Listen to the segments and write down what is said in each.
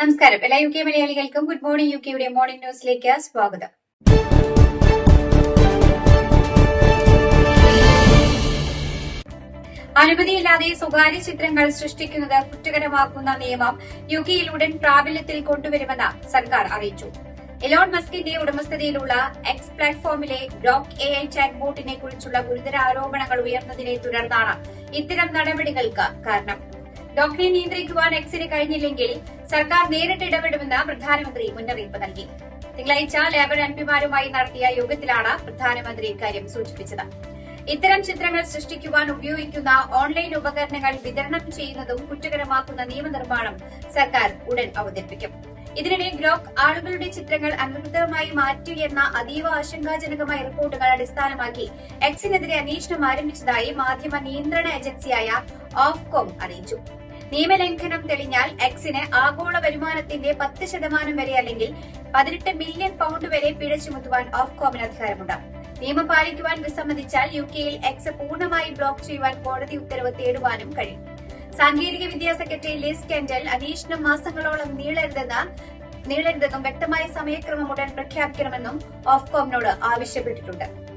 നമസ്കാരം. എല്ലാ U K മലയാളികൾക്കും ഗുഡ് മോർണിംഗ്. യു കെയുടെ മോർണിംഗ് ന്യൂസിലേക്ക് സ്വാഗതം. അനുമതിയില്ലാതെ സ്വകാര്യ ചിത്രങ്ങൾ സൃഷ്ടിക്കുന്നത് കുറ്റകരമാക്കുന്ന നിയമം യു കെയിൽ ഉടൻ പ്രാബല്യത്തിൽ കൊണ്ടുവരുമെന്ന് സർക്കാർ അറിയിച്ചു. എലോൺ മസ്കിന്റെ ഉടമസ്ഥതയിലുള്ള എക്സ് പ്ലാറ്റ്ഫോമിലെ ഡോക് എ ഐ ചാറ്റ് ബോട്ടിനെ കുറിച്ചുള്ള ഗുരുതര ആരോപണങ്ങൾ ഉയർന്നതിനെ തുടർന്നാണ് ഇത്തരം നടപടികൾക്ക് കാരണം. ഡോക്ടറെ നിയന്ത്രിക്കുവാൻ എക്സിന് കഴിഞ്ഞില്ലെങ്കിൽ സർക്കാർ നേരിട്ട് ഇടപെടുമെന്ന് പ്രധാനമന്ത്രി മുന്നറിയിപ്പ് നൽകി. തിങ്കളാഴ്ച ലേബർ എംപിമാരുമായി നടത്തിയ യോഗത്തിലാണ് പ്രധാനമന്ത്രി ഇക്കാര്യം സൂചിപ്പിച്ചത്. ഇത്തരം ചിത്രങ്ങൾ സൃഷ്ടിക്കുവാൻ ഉപയോഗിക്കുന്ന ഓൺലൈൻ ഉപകരണങ്ങൾ വിതരണം ചെയ്യുന്നതും കുറ്റകരമാക്കുന്ന നിയമനിർമ്മാണം സർക്കാർ ഉടൻ അവതരിപ്പിക്കും. ഇതിനിടെ ഗ്രോക്ക് ആളുകളുടെ ചിത്രങ്ങൾ അനധികൃതമായി മാറ്റിയെന്ന അതീവ ആശങ്കാജനകമായ റിപ്പോർട്ടുകൾ അടിസ്ഥാനമാക്കി എക്സിനെതിരെ അന്വേഷണം ആരംഭിച്ചതായി മാധ്യമ നിയന്ത്രണ ഏജൻസിയായ ഓഫ്കോം അറിയിച്ചു. നിയമലംഘനം തെളിഞ്ഞാൽ എക്സിന് ആഗോള വരുമാനത്തിന്റെ പത്ത് ശതമാനം വരെ അല്ലെങ്കിൽ പതിനെട്ട് മില്യൺ പൗണ്ട് വരെ പിഴ ചുമത്തുവാൻ ഓഫ്കോമിന് അധികാരമുണ്ട്. നിയമം പാലിക്കുവാൻ വിസമ്മതിച്ചാൽ യു കെയിൽ എക്സ് പൂർണമായി ബ്ലോക്ക് ചെയ്യുവാൻ കോടതി ഉത്തരവ് തേടുവാനും കഴിയും. സാങ്കേതിക വിദ്യാ സെക്രട്ടറി ലിസ് കെൻഡൽ അന്വേഷണം മാസങ്ങളോളം നീളരുതെന്ന് നീളരുതെന്നും വ്യക്തമായ സമയക്രമം ഉടൻ പ്രഖ്യാപിക്കണമെന്നും ഓഫ്കോമിനോട് ആവശ്യപ്പെട്ടിട്ടുണ്ട്.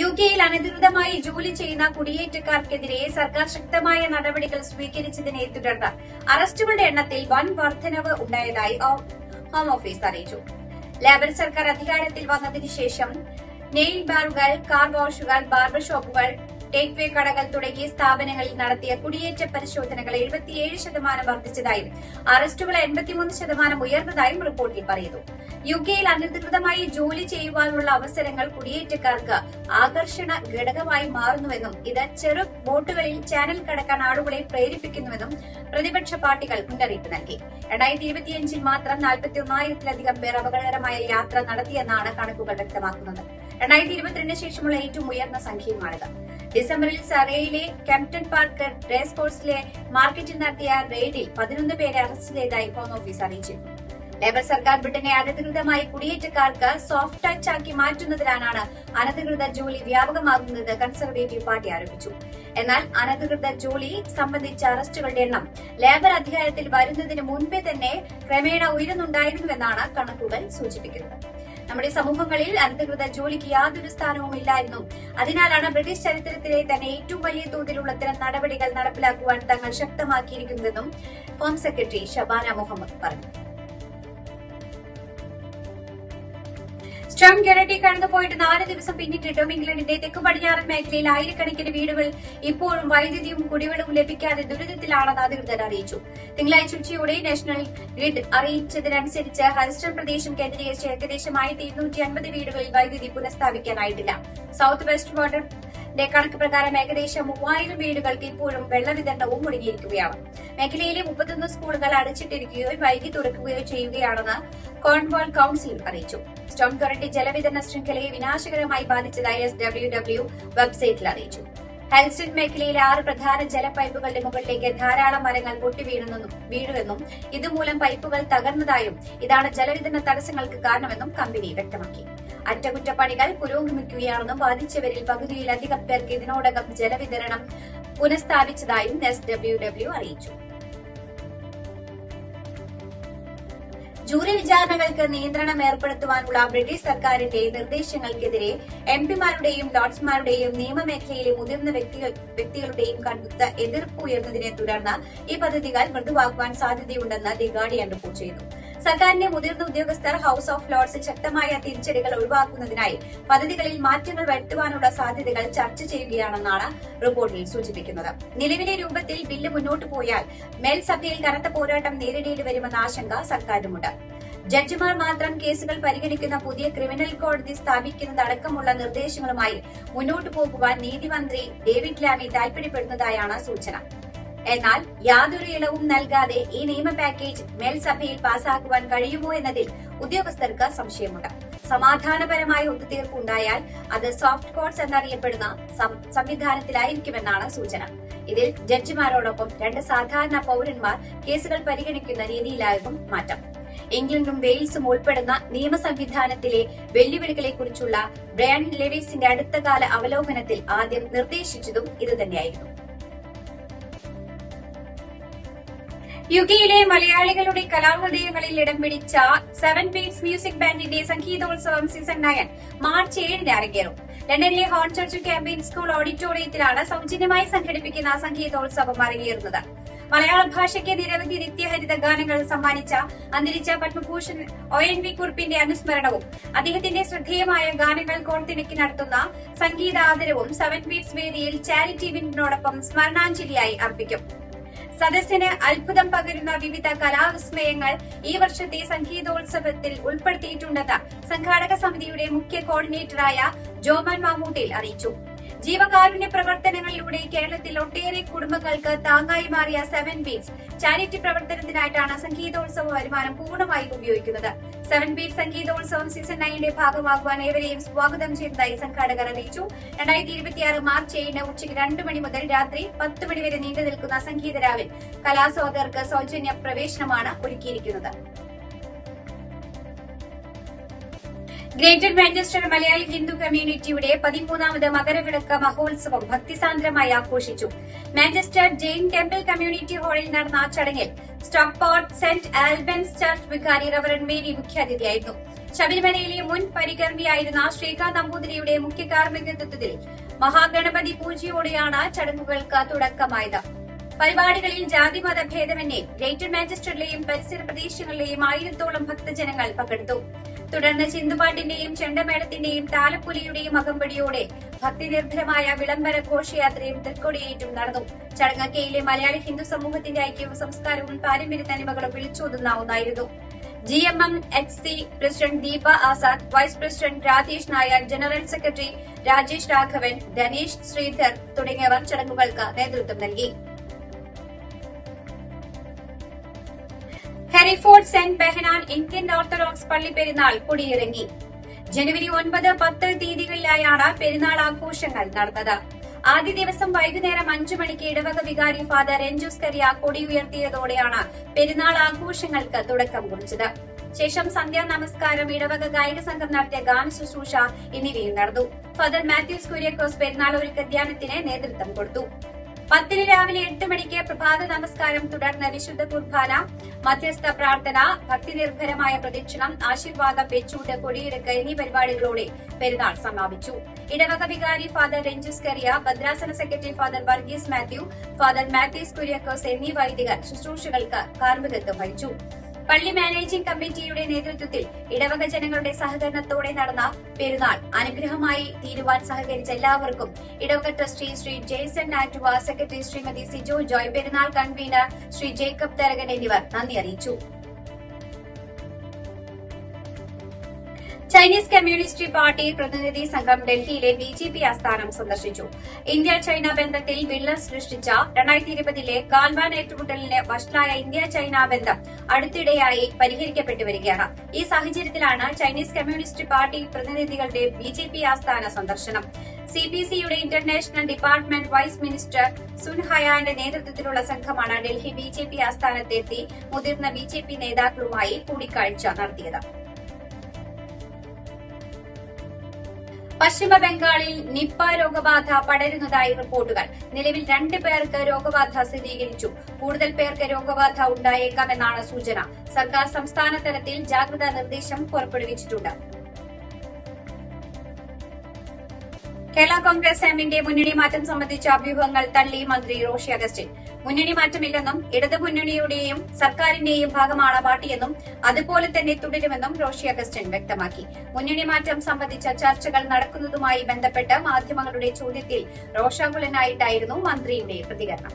യു കെയിൽ അനധികൃതമായി ജോലി ചെയ്യുന്ന കുടിയേറ്റക്കാർക്കെതിരെ സർക്കാർ ശക്തമായ നടപടികൾ സ്വീകരിച്ചതിനെ തുടർന്ന് അറസ്റ്റുകളുടെ എണ്ണത്തിൽ വൻ വർധനവ് ഉണ്ടായതായി ഹോം ഓഫീസ് അറിയിച്ചു. ലേബർ സർക്കാർ അധികാരത്തിൽ വന്നതിനു ശേഷം നെയിൽ ബാറുകൾ കാർ വാഷുകൾ ബാർബർ ഷോപ്പുകൾ ടേക്ക് വേ കടകൾ തുടങ്ങിയ സ്ഥാപനങ്ങളിൽ നടത്തിയ കുടിയേറ്റ പരിശോധനകൾ എഴുപത്തിയേഴ് ശതമാനം വർദ്ധിച്ചതായും അറസ്റ്റുകൾ എൺപത്തിമൂന്ന് ശതമാനം ഉയർന്നതായും റിപ്പോർട്ടിൽ പറയുന്നു. യു കെയിൽ അനധികൃതമായി ജോലി ചെയ്യുവാനുള്ള അവസരങ്ങൾ കുടിയേറ്റക്കാർക്ക് ആകർഷണ ഘടകമായി മാറുന്നുവെന്നും ഇത് ചെറു ബോട്ടുകളിൽ ചാനൽ കടക്കാൻ ആളുകളെ പ്രേരിപ്പിക്കുന്നുവെന്നും പ്രതിപക്ഷ പാർട്ടികൾ മുന്നറിയിപ്പ് നൽകി. രണ്ടായിരത്തി ഇരുപത്തിയഞ്ചിൽ മാത്രം നാൽപ്പത്തി ഒന്നായിരത്തിലധികം പേർ അപകടകരമായ യാത്ര നടത്തിയെന്നാണ് കണക്കുകൾ വ്യക്തമാക്കുന്നത്. രണ്ടായിരത്തി ഇരുപത്തിരണ്ടിന് ശേഷമുള്ള ഏറ്റവും ഉയർന്ന സംഖ്യയുമാണിത്. ഡിസംബറിൽ സറേയിലെ കെംപ്ടൺ പാർക്ക് റേസ് കോഴ്സിലെ മാർക്കറ്റിൽ നടത്തിയ റെയ്ഡിൽ പതിനൊന്ന് പേരെ അറസ്റ്റ് ചെയ്തതായി ഹോം ഓഫീസ് അറിയിച്ചിരുന്നു. ലേബർ സർക്കാർ ബ്രിട്ടനെ അനധികൃതമായി കുടിയേറ്റക്കാർക്ക് സോഫ്റ്റ് ടച്ച് ആക്കി മാറ്റുന്നതിലാണ് അനധികൃത ജോലി വ്യാപകമാകുന്നത് കൺസർവേറ്റീവ് പാർട്ടി ആരോപിച്ചു. എന്നാൽ അനധികൃത ജോലി സംബന്ധിച്ച അറസ്റ്റുകളുടെ എണ്ണം ലേബർ അധികാരത്തിൽ വരുന്നതിന് മുൻപേ തന്നെ ക്രമേണ ഉയരുന്നുണ്ടായിരുന്നുവെന്നാണ് കണക്കുകൾ സൂചിപ്പിക്കുന്നത്. നമ്മുടെ സമൂഹങ്ങളിൽ അനധികൃത ജോലിക്ക് യാതൊരു സ്ഥാനവും ഇല്ലായിരുന്നു അതിനാലാണ് ബ്രിട്ടീഷ് ചരിത്രത്തിലെ തന്നെ ഏറ്റവും വലിയ തോതിലുള്ള ഇത്തരം നടപടികൾ നടപ്പിലാക്കുവാൻ തങ്ങൾ ശക്തമാക്കിയിരിക്കുന്നതെന്നും ഹോം സെക്രട്ടറി ഷബാന മുഹമ്മദ് പറഞ്ഞു. സ്ട്രോങ് ഗെറട്ടി കടന്നുപോയിട്ട് നാല് ദിവസം പിന്നിട്ടിട്ടും ഇംഗ്ലണ്ടിന്റെ തെക്ക് പടിഞ്ഞാറൻ മേഖലയിൽ ആയിരക്കണക്കിന് വീടുകൾ ഇപ്പോഴും വൈദ്യുതിയും കുടിവെള്ളവും ലഭിക്കാതെ ദുരിതത്തിലാണെന്ന് അധികൃതർ അറിയിച്ചു. തിങ്കളാഴ്ച ഉച്ചയോടെ നാഷണൽ ഗ്രിഡ് അറിയിച്ചതിനനുസരിച്ച് ഹരിസ്റ്റൺ പ്രദേശം കേന്ദ്രീകരിച്ച് ഏകദേശം ആയിരത്തി ഇരുന്നൂറ്റി അൻപത് വീടുകളിൽ വൈദ്യുതി പുനഃസ്ഥാപിക്കാനായിട്ടില്ല. സൌത്ത് വെസ്റ്റ് വാട്ടർ കണക്ക് പ്രകാരം ഏകദേശം മൂവായിരം വീടുകൾക്ക് ഇപ്പോഴും വെള്ളവിതരണവും മുടങ്ങിയിരിക്കുകയാണ്. മേഖലയിലെ മുപ്പത്തൊന്ന് സ്കൂളുകൾ അടച്ചിട്ടിരിക്കുകയോ വൈകി തുറക്കുകയോ ചെയ്യുകയാണെന്ന് കോൺവാൾ കൌൺസിൽ അറിയിച്ചു. സ്റ്റോം കറന്റ് ജലവിതരണ ശൃംഖലയെ വിനാശകരമായി ബാധിച്ചതായി എസ് ഡബ്ല്യു ഡബ്ല്യു വെബ്സൈറ്റിൽ അറിയിച്ചു. ഹെൽസ്റ്റൺ മേഖലയിലെ ആറ് പ്രധാന ജലപൈപ്പുകളുടെ മുകളിലേക്ക് ധാരാളം മരങ്ങൾ പൊട്ടിവീണെന്നും വീഴുമെന്നും ഇതുമൂലം പൈപ്പുകൾ തകർന്നതായും ഇതാണ് ജലവിതരണ തടസ്സങ്ങൾക്ക് കാരണമെന്നും കമ്പനി വ്യക്തമാക്കി. അറ്റകുറ്റപ്പണികൾ പുരോഗമിക്കുകയാണെന്നും ബാധിച്ചവരിൽ പകുതിയിലധികം പേർക്ക് ഇതിനോടകം ജലവിതരണം പുനഃസ്ഥാപിച്ചതായും എസ് ഡബ്ല്യു ഡബ്ല്യു അറിയിച്ചു. ജൂറി വിചാരണകൾക്ക് നിയന്ത്രണം ഏർപ്പെടുത്തുവാനുള്ള ബ്രിട്ടീഷ് സർക്കാരിന്റെ നിർദ്ദേശങ്ങൾക്കെതിരെ എം പിമാരുടെയും ലോർഡ്സ്മാരുടെയും നിയമമേഖലയിലെ മുതിർന്ന വ്യക്തികളുടെയും കടുത്ത എതിർപ്പ് ഉയർന്നതിനെ തുടർന്ന് ഈ പദ്ധതികൾ മൃദുവാക്കുവാൻ സാധ്യതയുണ്ടെന്ന് ദി ഗാർഡിയൻ റിപ്പോർട്ട് ചെയ്യുന്നു. സർക്കാരിന്റെ മുതിർന്ന ഉദ്യോഗസ്ഥർ ഹൌസ് ഓഫ് ലോർഡ്സ് ശക്തമായ തിരിച്ചടികൾ ഒഴിവാക്കുന്നതിനായി പദ്ധതികളിൽ മാറ്റങ്ങൾ വരുത്തുവാനുള്ള സാധ്യതകൾ ചർച്ച ചെയ്യുകയാണെന്നാണ് റിപ്പോർട്ടിൽ സൂചിപ്പിക്കുന്നത്. നിലവിലെ രൂപത്തിൽ ബില്ല് മുന്നോട്ട് പോയാൽ മേൽസഭയിൽ കനത്ത പോരാട്ടം നേരിടേണ്ടി വരുമെന്ന ആശങ്ക സർക്കാരിനുമുണ്ട്. ജഡ്ജിമാർ മാത്രം കേസുകൾ പരിഗണിക്കുന്ന പുതിയ ക്രിമിനൽ കോടതി സ്ഥാപിക്കുന്നതടക്കമുള്ള നിർദ്ദേശങ്ങളുമായി മുന്നോട്ടു പോകുവാൻ നീതിമന്ത്രി ഡേവിഡ് ലാമി താൽപര്യപ്പെടുന്നതായാണ് സൂചന. എന്നാൽ യാതൊരു ഇളവും നൽകാതെ ഈ നിയമ പാക്കേജ് മേൽസഭയിൽ പാസാക്കുവാൻ കഴിയുമോ എന്നതിൽ ഉദ്യോഗസ്ഥർക്ക് സംശയമുണ്ട്. സമാധാനപരമായ ഒത്തുതീർപ്പ് ഉണ്ടായാൽ അത് സോഫ്റ്റ് കോർട്സ് എന്നറിയപ്പെടുന്ന സംവിധാനത്തിലായിരിക്കുമെന്നാണ് സൂചന. ഇതിൽ ജഡ്ജിമാരോടൊപ്പം രണ്ട് സാധാരണ പൌരന്മാർ കേസുകൾ പരിഗണിക്കുന്ന രീതിയിലാകും മാറ്റം. ഇംഗ്ലണ്ടും വെയിൽസും ഉൾപ്പെടുന്ന നിയമ സംവിധാനത്തിലെ വെല്ലുവിളികളെക്കുറിച്ചുള്ള ബ്രയാൻ ലെവിസിന്റെ അടുത്തകാല അവലോകനത്തിൽ ആദ്യം നിർദ്ദേശിച്ചതും ഇതുതന്നെയായിരുന്നു. യു കെയിലെ മലയാളികളുടെ കലാഹൃദയങ്ങളിൽ ഇടം പിടിച്ച സെവൻ ബീറ്റ്സ് മ്യൂസിക് ബാൻഡിന്റെ സംഗീതോത്സവം സീസൺ നയൻ മാർച്ച് ഏഴിന് അരങ്ങേറും. ലണ്ടനിലെ ഹോൺ ചർച്ച് ക്യാമ്പയിൻ സ്കൂൾ ഓഡിറ്റോറിയത്തിലാണ് സൗജന്യമായി സംഘടിപ്പിക്കുന്ന സംഗീതോത്സവം അരങ്ങേറുന്നത്. മലയാള ഭാഷയ്ക്ക് നിരവധി നിത്യഹരിത ഗാനങ്ങൾ സമ്മാനിച്ച അന്തരിച്ച പത്മഭൂഷൺ ഒ എൻ വി കുറിപ്പിന്റെ അനുസ്മരണവും അദ്ദേഹത്തിന്റെ ശ്രദ്ധേയമായ ഗാനങ്ങൾ കോർത്തിണക്കി നടത്തുന്ന സംഗീതാദരവും സെവൻ ബീറ്റ്സ് വേദിയിൽ ചാരിറ്റി വിൻഡിനോടൊപ്പം സ്മരണാഞ്ജലിയായി അർപ്പിക്കും. സദസ്സിന് അത്ഭുതം പകരുന്ന വിവിധ കലാവിസ്മയങ്ങൾ ഈ വർഷത്തെ സംഗീതോത്സവത്തിൽ ഉൾപ്പെടുത്തിയിട്ടുണ്ടെന്ന് സംഘാടക സമിതിയുടെ മുഖ്യ കോർഡിനേറ്ററായ ജോമൻ മാമൂട്ടിൽ അറിയിച്ചു. ജീവകാരുണ്യ പ്രവർത്തനങ്ങളിലൂടെ കേരളത്തിൽ ഒട്ടേറെ കുടുംബങ്ങൾക്ക് താങ്ങായി മാറിയ സെവൻ ബീറ്റ്സ് ചാരിറ്റി പ്രവർത്തനത്തിനായിട്ടാണ് സംഗീതോത്സവ വരുമാനം പൂർണമായി ഉപയോഗിക്കുന്നത്. സെവൻ ബീറ്റ് സംഗീതോത്സവം സീസൺ നയന്റെ ഭാഗമാകുവാൻ ഏവരെയും സ്വാഗതം ചെയ്തതായി സംഘാടകർ അറിയിച്ചു. രണ്ടായിരത്തി ഇരുപത്തിയാറ് മാർച്ച് ഏഴിന് ഉച്ചയ്ക്ക് രണ്ട് മണി മുതൽ രാത്രി പത്ത് മണി വരെ നീണ്ടു നിൽക്കുന്ന സംഗീതരാവിൽ കലാസ്വാദകർക്ക് സൗജന്യ പ്രവേശനമാണ് ഒരുക്കിയിരിക്കുന്നത്. ഗ്രേറ്റർ മാഞ്ചസ്റ്റർ മലയാളി ഹിന്ദു കമ്മ്യൂണിറ്റിയുടെ പതിമൂന്നാമത് മകരവിളക്ക് മഹോത്സവം ഭക്തിസാന്ദ്രമായി ആഘോഷിച്ചു. മാഞ്ചസ്റ്റർ ജെയിൻ ടെമ്പിൾ കമ്മ്യൂണിറ്റി ഹാളിൽ നടന്ന ചടങ്ങിൽ സ്റ്റോക്പോർട്ട് സെന്റ് ആൽബൻസ് ചർച്ച് വികാരി റവറൻ മേരി മുഖ്യാതിഥിയായിരുന്നു. ശബരിമലയിലെ മുൻ പരികർമ്മിയായിരുന്ന ശ്രീകാന്ത് നമ്പൂതിരിയുടെ മുഖ്യ കാർമ്മികത്വത്തിൽ മഹാഗണപതി പൂജയോടെയാണ് ചടങ്ങുകൾക്ക് തുടക്കമായത്. പരിപാടികളിൽ ജാതിമത ഭേദമന്യേ ഗ്രേറ്റർ മാഞ്ചസ്റ്ററിലെയും പരിസര പ്രദേശങ്ങളിലെയും ആയിരത്തോളം ഭക്തജനങ്ങൾ പങ്കെടുത്തു. തുടർന്ന് ചിന്തുപാട്ടിന്റെയും ചെണ്ടമേളത്തിന്റെയും താലപ്പൊലിയുടെയും അകമ്പടിയോടെ ഭക്തിനിർഭരമായ വിളംബര ഘോഷയാത്രയും തൃക്കൊടിയേറ്റും നടന്നു. ചടങ്ങ് കെയിലെ മലയാളി ഹിന്ദു സമൂഹത്തിന്റെ ഐക്യവും സംസ്കാരവും പാരമ്പര്യ തനിമകളും വിളിച്ചോതുന്ന ഒന്നായിരുന്നു G M M H C president Deepa Azad vice president Radhesh Nair general secretary Rajesh Raghavan Dhanesh Sreedhar തുടങ്ങിയവർ ചടങ്ങുകൾക്ക് നേതൃത്വം നൽകി. Hereford Saint Behnan Indian Orthodox പള്ളി പെരുന്നാൾ കൊടിയിറങ്ങി. ജനുവരി ഒൻപത് പത്ത് തീയതികളിലായാണ് പെരുന്നാൾ ആഘോഷങ്ങൾ നടന്നത്. ആദ്യ ദിവസം വൈകുന്നേരം അഞ്ചു മണിക്ക് ഇടവക വികാരി ഫാദർ രഞ്ജുസ് കരിയ കൊടി ഉയർത്തിയതോടെയാണ് പെരുന്നാൾ ആഘോഷങ്ങൾക്ക് തുടക്കം കുറിച്ചത്. ശേഷം സന്ധ്യാ നമസ്കാരം ഇടവക ഗായക സംഘം നടത്തിയ ഗാന ശുശ്രൂഷ എന്നിവയും നടന്നു. ഫാദർ മാത്യൂസ് കുര്യക്കോസ് പെരുന്നാൾ ഒരുക്ക ധ്യാനത്തിന് നേതൃത്വം കൊടുത്തു. പത്തിന് രാവിലെ എട്ട് മണിക്ക് പ്രഭാത നമസ്കാരം തുടർന്ന് വിശുദ്ധ കുർബാന മധ്യസ്ഥ പ്രാർത്ഥന ഭക്തിനിർഭരമായ പ്രദക്ഷിണം ആശീർവാദം വെച്ചൂട്ട് കൊടിയെടുക്ക് എന്നീ പരിപാടികളോടെ പെരുന്നാൾ സമാപിച്ചു. ഇടവക വികാരി ഫാദർ രഞ്ജുസ് കറിയ ഭദ്രാസന secretary father Varghese Mathew father Mathews Kuriakose എന്നീ വൈദികർ ശുശ്രൂഷകൾക്ക് കാർമ്മികത്വം വഹിച്ചു. പള്ളി മാനേജിംഗ് കമ്മിറ്റിയുടെ നേതൃത്വത്തിൽ ഇടവക ജനങ്ങളുടെ സഹകരണത്തോടെ നടന്ന പെരുന്നാൾ അനുഗ്രഹമായി തീരുവാൻ സഹകരിച്ച എല്ലാവർക്കും ഇടവക ട്രസ്റ്റി ശ്രീ ജെയ്സൺ ആറ്റുവ സെക്രട്ടറി ശ്രീമതി സിജോ ജോയ് പെരുന്നാൾ കൺവീനർ ശ്രീ ജേക്കബ് തരകൻ എന്നിവർ നന്ദി അറിയിച്ചു. ചൈനീസ് കമ്മ്യൂണിസ്റ്റ് പാർട്ടി പ്രതിനിധി സംഘം ഡൽഹിയിലെ ബി ജെ പി ആസ്ഥാനം സന്ദർശിച്ചു. ഇന്ത്യ ചൈന ബന്ധത്തിൽ വിള്ളൽ സൃഷ്ടിച്ച രണ്ടായിരത്തി ഇരുപതിലെ ഗാൽവാൻ ഏറ്റുമുട്ടലിന് വഷളായ ഇന്ത്യ ചൈന ബന്ധം അടുത്തിടെയായി പരിഹരിക്കപ്പെട്ടു വരികയാണ്. ഈ സാഹചര്യത്തിലാണ് ചൈനീസ് കമ്മ്യൂണിസ്റ്റ് പാർട്ടി പ്രതിനിധികളുടെ ബി ജെ പി ആസ്ഥാന സന്ദർശനം. സി ബി സിയുടെ international department vice minister Sun ഹയാന്റെ നേതൃത്വത്തിലുള്ള സംഘമാണ് ഡൽഹി ബി ജെ പി ആസ്ഥാനത്തെത്തി മുതിർന്ന ബി ജെ പി നേതാക്കളുമായി കൂടിക്കാഴ്ച നടത്തിയത്. പശ്ചിമ ബംഗാളിൽ നിപ്പ രോഗബാധ പടരുന്നതായി റിപ്പോർട്ടുകൾ. നിലവിൽ രണ്ട് പേർക്ക് രോഗബാധ സ്ഥിരീകരിച്ചു. കൂടുതൽ പേർക്ക് രോഗബാധ ഉണ്ടായേക്കാമെന്നാണ് സൂചന. സർക്കാർ സംസ്ഥാന തലത്തിൽ ജാഗ്രതാ നിർദ്ദേശം പുറപ്പെടുവിച്ചിട്ടുണ്ട്. കേരള കോൺഗ്രസ് എമ്മിന്റെ മുന്നണി മാറ്റം സംബന്ധിച്ച അഭ്യൂഹങ്ങൾ തള്ളി മന്ത്രി റോഷി അഗസ്റ്റിൻ. മുന്നണി മാറ്റമില്ലെന്നും ഇടതു മുന്നണിയുടെയും സർക്കാരിന്റെയും ഭാഗമാണ് പാർട്ടിയെന്നും അതുപോലെ തന്നെ തുടരുമെന്നും റോഷി അഗസ്റ്റിൻ വ്യക്തമാക്കി. മുന്നണി മാറ്റം സംബന്ധിച്ച ചർച്ചകൾ നടക്കുന്നതുമായി ബന്ധപ്പെട്ട് മാധ്യമങ്ങളുടെ ചോദ്യത്തിൽ രോഷാകുലനായിട്ടായിരുന്നു മന്ത്രിയുടെ പ്രതികരണം.